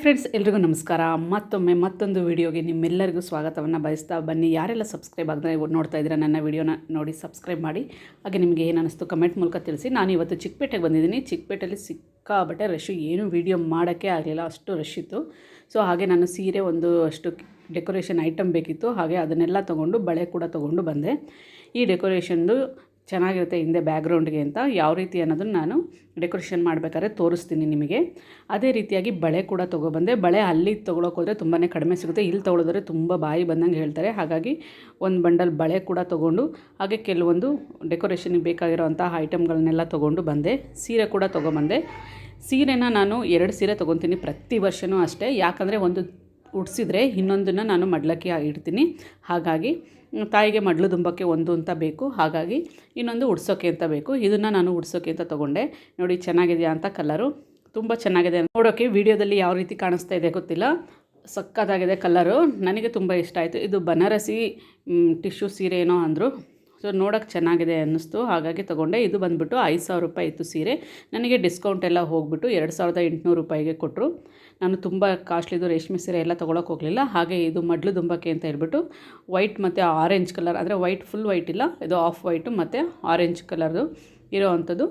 Friends ಎಲ್ರಿಗೂ ನಮಸ್ಕಾರ. ಮತ್ತೊಮ್ಮೆ ಮತ್ತೊಂದು ವಿಡಿಯೋಗೆ ನಿಮ್ಮೆಲ್ಲರಿಗೂ ಸ್ವಾಗತವನ್ನು ಬಯಸ್ತಾ ಬನ್ನಿ. ಯಾರೆಲ್ಲ ಸಬ್ಸ್ಕ್ರೈಬ್ ಆಗದೆ ನೋಡ್ತಾ ಇದ್ದೀರಾ, ನನ್ನ ವಿಡಿಯೋನ ನೋಡಿ ಸಬ್ಸ್ಕ್ರೈಬ್ ಮಾಡಿ. ಹಾಗೆ ನಿಮಗೆ ಏನು ಅನ್ನಿಸ್ತು ಕಮೆಂಟ್ ಮೂಲಕ ತಿಳಿಸಿ. ನಾನು ಇವತ್ತು ಚಿಕ್ಕಪೇಟೆಗೆ ಬಂದಿದ್ದೀನಿ. ಚಿಕ್ಕಪೇಟೆಯಲ್ಲಿ ಸಿಕ್ಕಾಬಟ್ಟೆ ರಶ್ಶು ಏನು ವಿಡಿಯೋ ಮಾಡೋಕ್ಕೆ ಆಗಲಿಲ್ಲ. ಅಷ್ಟು ರಶ್ ಇತ್ತು. ಸೊ ಹಾಗೆ ನಾನು ಸೀರೆ ಒಂದು ಅಷ್ಟು ಡೆಕೋರೇಷನ್ ಐಟಮ್ ಬೇಕಿತ್ತು. ಹಾಗೆ ಅದನ್ನೆಲ್ಲ ತೊಗೊಂಡು, ಬಳೆ ಕೂಡ ತೊಗೊಂಡು ಬಂದೆ. ಈ ಡೆಕೋರೇಷನ್ದು ಚೆನ್ನಾಗಿರುತ್ತೆ ಹಿಂದೆ ಬ್ಯಾಕ್ಗ್ರೌಂಡ್ಗೆ ಅಂತ ಯಾವ ರೀತಿ ಅನ್ನೋದನ್ನು ನಾನು ಡೆಕೋರೇಷನ್ ಮಾಡಬೇಕಾದ್ರೆ ತೋರಿಸ್ತೀನಿ ನಿಮಗೆ. ಅದೇ ರೀತಿಯಾಗಿ ಬಳೆ ಕೂಡ ತೊಗೊಬಂದೆ, ಬಳೆ ಅಲ್ಲಿ ತೊಗೊಳಕ್ಕೆ ಹೋದರೆ ತುಂಬಾ ಕಡಿಮೆ ಸಿಗುತ್ತೆ. ಇಲ್ಲಿ ತೊಗೊಳೋದ್ರೆ ತುಂಬ ಬಾಯಿ ಬಂದಂಗೆ ಹೇಳ್ತಾರೆ. ಹಾಗಾಗಿ ಒಂದು ಬಂಡಲ್ ಬಳೆ ಕೂಡ ತೊಗೊಂಡು, ಹಾಗೆ ಕೆಲವೊಂದು ಡೆಕೋರೇಷನ್ಗೆ ಬೇಕಾಗಿರೋವಂಥ ಐಟಮ್ಗಳನ್ನೆಲ್ಲ ತೊಗೊಂಡು ಬಂದೆ. ಸೀರೆ ಕೂಡ ತೊಗೊಂಬಂದೆ. ಸೀರೆನ ನಾನು ಎರಡು ಸೀರೆ ತೊಗೊತೀನಿ ಪ್ರತಿ ವರ್ಷವೂ ಅಷ್ಟೇ. ಯಾಕಂದರೆ ಒಂದು ಉಡ್ಸಿದ್ರೆ ಇನ್ನೊಂದನ್ನು ನಾನು ಮಡ್ಲಕ್ಕೆ ಇಡ್ತೀನಿ. ಹಾಗಾಗಿ ತಾಯಿಗೆ ಮಡ್ಲು ದುಂಬಕ್ಕೆ ಒಂದು ಅಂತ ಬೇಕು. ಹಾಗಾಗಿ ಇನ್ನೊಂದು ಉಡ್ಸೋಕೆ ಅಂತ ಬೇಕು. ಇದನ್ನು ನಾನು ಉಡ್ಸೋಕೆ ಅಂತ ತೊಗೊಂಡೆ. ನೋಡಿ, ಚೆನ್ನಾಗಿದೆಯಾ ಅಂತ ಕಲರು. ತುಂಬ ಚೆನ್ನಾಗಿದೆ ನೋಡೋಕೆ ವಿಡಿಯೋದಲ್ಲಿ ಯಾವ ರೀತಿ ಕಾಣಿಸ್ತಾ ಇದೆ ಗೊತ್ತಿಲ್ಲ. ಸಕ್ಕತ್ತಾಗಿದೆ ಕಲರು. ನನಗೆ ತುಂಬ ಇಷ್ಟ ಆಯಿತು. ಇದು ಬನಾರಸಿ ಟಿಶ್ಯೂ ಸೀರೆ ಏನೋ ಅಂದರು. ಸೊ ನೋಡೋಕ್ಕೆ ಚೆನ್ನಾಗಿದೆ ಅನ್ನಿಸ್ತು. ಹಾಗಾಗಿ ತೊಗೊಂಡೆ. ಇದು ಬಂದುಬಿಟ್ಟು ಐದು ಸಾವಿರ ರೂಪಾಯಿ ಇತ್ತು ಸೀರೆ. ನನಗೆ ಡಿಸ್ಕೌಂಟ್ ಎಲ್ಲ ಹೋಗ್ಬಿಟ್ಟು ಎರಡು ಸಾವಿರದ ಎಂಟುನೂರು ರೂಪಾಯಿಗೆ ಕೊಟ್ಟರು ನಾನು ತುಂಬ ಕಾಸ್ಟ್ಲಿದು ರೇಷ್ಮೆ ಸೀರೆ ಎಲ್ಲ ತೊಗೊಳಕ್ಕೆ ಹೋಗಲಿಲ್ಲ. ಹಾಗೆ ಇದು ಮಡ್ಲು ದುಂಬಕ್ಕೆ ಅಂತ ಹೇಳ್ಬಿಟ್ಟು ವೈಟ್ ಮತ್ತು ಆರೆಂಜ್ ಕಲರ್ ಅಂದರೆ ವೈಟ್ ಫುಲ್ ವೈಟ್ ಇಲ್ಲ. ಇದು ಆಫ್ ವೈಟು ಮತ್ತು ಆರೆಂಜ್ ಕಲರ್ದು ಇರೋ ಅಂಥದ್ದು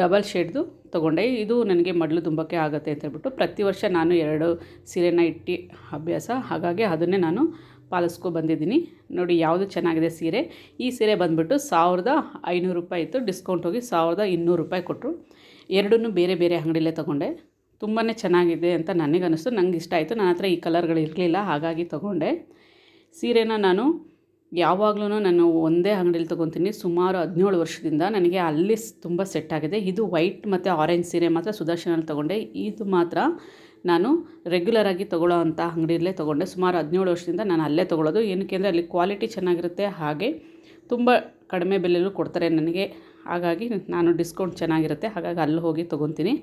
ಡಬಲ್ ಶೇಡ್ದು ತೊಗೊಂಡೆ. ಇದು ನನಗೆ ಮಡ್ಲು ದುಂಬಕ್ಕೆ ಆಗುತ್ತೆ ಅಂತ ಹೇಳ್ಬಿಟ್ಟು ಪ್ರತಿ ವರ್ಷ ನಾನು ಎರಡು ಸೀರೆನ ಇಟ್ಟು ಅಭ್ಯಾಸ. ಹಾಗಾಗಿ ಅದನ್ನೇ ನಾನು ಪಾಲಿಸ್ಕೊ ಬಂದಿದ್ದೀನಿ. ನೋಡಿ ಯಾವುದು ಚೆನ್ನಾಗಿದೆ ಸೀರೆ. ಈ ಸೀರೆ ಬಂದುಬಿಟ್ಟು ಸಾವಿರದ ಐನೂರು ರೂಪಾಯಿ ಇತ್ತು. ಡಿಸ್ಕೌಂಟ್ ಹೋಗಿ ಸಾವಿರದ ಇನ್ನೂರು ರೂಪಾಯಿ ಕೊಟ್ಟರು ಎರಡನ್ನೂ ಬೇರೆ ಬೇರೆ ಅಂಗಡಿಲೇ ತೊಗೊಂಡೆ. ತುಂಬಾ ಚೆನ್ನಾಗಿದೆ ಅಂತ ನನಗನ್ನಿಸ್ತು. ನನಗೆ ಇಷ್ಟ ಆಯಿತು. ನನ್ನ ಹತ್ರ ಈ ಕಲರ್ಗಳು ಇರಲಿಲ್ಲ, ಹಾಗಾಗಿ ತೊಗೊಂಡೆ. ಸೀರೆನ ನಾನು ಯಾವಾಗಲೂ ನಾನು ಒಂದೇ ಅಂಗಡಿಲಿ ತೊಗೊತೀನಿ. ಸುಮಾರು ಹದಿನೇಳು ವರ್ಷದಿಂದ ನನಗೆ ಅಲ್ಲಿ ತುಂಬ ಸೆಟ್ ಆಗಿದೆ. ಇದು ವೈಟ್ ಮತ್ತು ಆರೆಂಜ್ ಸೀರೆ ಮಾತ್ರ ಸುದರ್ಶನಲ್ಲಿ ತೊಗೊಂಡೆ. ಇದು ಮಾತ್ರ ನಾನು ರೆಗ್ಯುಲರಾಗಿ ತೊಗೊಳ್ಳೋ ಅಂಥ ಅಂಗಡಿಯಲ್ಲೇ ತೊಗೊಂಡೆ. ಸುಮಾರು ಹದಿನೇಳು ವರ್ಷದಿಂದ ನಾನು ಅಲ್ಲೇ ತೊಗೊಳ್ಳೋದು. ಏನಕ್ಕೆ ಅಂದರೆ ಅಲ್ಲಿ ಕ್ವಾಲಿಟಿ ಚೆನ್ನಾಗಿರುತ್ತೆ. ಹಾಗೆ ತುಂಬ ಕಡಿಮೆ ಬೆಲೆಯಲ್ಲೂ ಕೊಡ್ತಾರೆ ನನಗೆ. ಹಾಗಾಗಿ ನಾನು ಡಿಸ್ಕೌಂಟ್ ಚೆನ್ನಾಗಿರುತ್ತೆ. ಹಾಗಾಗಿ ಅಲ್ಲಿ ಹೋಗಿ ತೊಗೊತೀನಿ.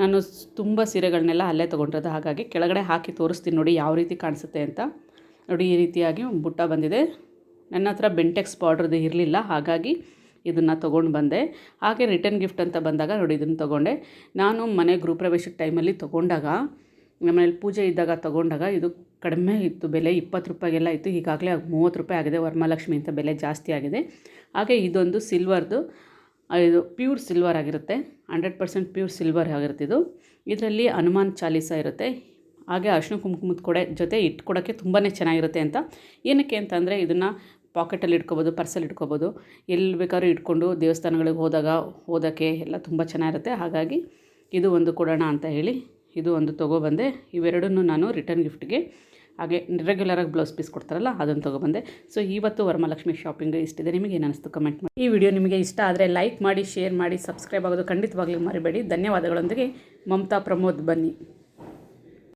ನಾನು ತುಂಬ ಸೀರೆಗಳನ್ನೆಲ್ಲ ಅಲ್ಲೇ ತೊಗೊಂಡಿರೋದು. ಹಾಗಾಗಿ ಕೆಳಗಡೆ ಹಾಕಿ ತೋರಿಸ್ತೀನಿ ನೋಡಿ ಯಾವ ರೀತಿ ಕಾಣಿಸುತ್ತೆ ಅಂತ. ನೋಡಿ ಈ ರೀತಿಯಾಗಿ ಬುಟ್ಟ ಬಂದಿದೆ. ನನ್ನ ಹತ್ರ ಬೆಂಟೆಕ್ಸ್ ಪೌಡ್ರದ್ದು ಇರಲಿಲ್ಲ, ಹಾಗಾಗಿ ಇದನ್ನು ತೊಗೊಂಡು ಬಂದೆ. ಹಾಗೆ ರಿಟರ್ನ್ ಗಿಫ್ಟ್ ಅಂತ ಬಂದಾಗ ನೋಡಿ ಇದನ್ನು ತೊಗೊಂಡೆ. ನಾನು ಮನೆ ಗೃಹಪ್ರವೇಶದ ಟೈಮಲ್ಲಿ ತೊಗೊಂಡಾಗ ನಮ್ಮನೇಲಿ ಪೂಜೆ ಇದ್ದಾಗ ತೊಗೊಂಡಾಗ ಇದು ಕಡಿಮೆ ಇತ್ತು, ಬೆಲೆ ಇಪ್ಪತ್ತು ರೂಪಾಯಿಗೆಲ್ಲ ಇತ್ತು. ಈಗಾಗಲೇ ಮೂವತ್ತು ರೂಪಾಯಿ ಆಗಿದೆ, ವರಮಹಾಲಕ್ಷ್ಮಿ ಅಂತ ಬೆಲೆ ಜಾಸ್ತಿ ಆಗಿದೆ. ಹಾಗೆ ಇದೊಂದು ಸಿಲ್ವರ್ದು ಇದು ಪ್ಯೂರ್ ಸಿಲ್ವರ್ ಆಗಿರುತ್ತೆ. ಹಂಡ್ರೆಡ್ ಪರ್ಸೆಂಟ್ ಪ್ಯೂರ್ ಸಿಲ್ವರ್ ಆಗಿರುತ್ತೆ ಇದು. ಇದರಲ್ಲಿ ಹನುಮಾನ್ ಚಾಲೀಸ ಇರುತ್ತೆ. ಹಾಗೆ ಅರ್ಶಿನ ಕುಂಕುಮದ ಕೊಡೆ ಜೊತೆ ಇಟ್ಕೊಡೋಕ್ಕೆ ತುಂಬಾ ಚೆನ್ನಾಗಿರುತ್ತೆ ಅಂತ. ಏನಕ್ಕೆ ಅಂತಂದರೆ ಇದನ್ನು ಪಾಕೆಟಲ್ಲಿ ಇಟ್ಕೋಬೋದು, ಪರ್ಸಲ್ಲಿ ಇಟ್ಕೋಬೋದು. ಎಲ್ಲಿ ಬೇಕಾದ್ರೂ ಇಟ್ಕೊಂಡು ದೇವಸ್ಥಾನಗಳಿಗೆ ಹೋದಾಗ ಓದೋಕ್ಕೆ ಎಲ್ಲ ತುಂಬ ಚೆನ್ನಾಗಿರುತ್ತೆ. ಹಾಗಾಗಿ ಇದು ಒಂದು ಕೊಡೋಣ ಅಂತ ಹೇಳಿ ಇದು ಒಂದು ತೊಗೊಬಂದೆ. ಇವೆರಡನ್ನೂ ನಾನು ರಿಟರ್ನ್ ಗಿಫ್ಟ್ಗೆ ಹಾಗೆ ರೆಗ್ಯುಲರಾಗಿ ಬ್ಲೌಸ್ ಪೀಸ್ ಕೊಡ್ತಾರಲ್ಲ, ಅದನ್ನು ತೊಗೊಬಂದೆ. ಸೊ ಇವತ್ತು ವರಮಹಾಲಕ್ಷ್ಮಿ ಶಾಪಿಂಗ್ ಇಷ್ಟಿದೆ. ನಿಮಗೆ ಏನು ಅನಿಸ್ತು ಕಮೆಂಟ್ ಮಾಡಿ. ಈ ವಿಡಿಯೋ ನಿಮಗೆ ಇಷ್ಟ ಆದರೆ ಲೈಕ್ ಮಾಡಿ ಶೇರ್ ಮಾಡಿ ಸಬ್ಸ್ಕ್ರೈಬ್ ಆಗೋದು ಖಂಡಿತವಾಗ್ಲೂ ಮರಿಬೇಡಿ. ಧನ್ಯವಾದಗಳೊಂದಿಗೆ ಮಮತಾ ಪ್ರಮೋದ್ ಬನ್ನಿ.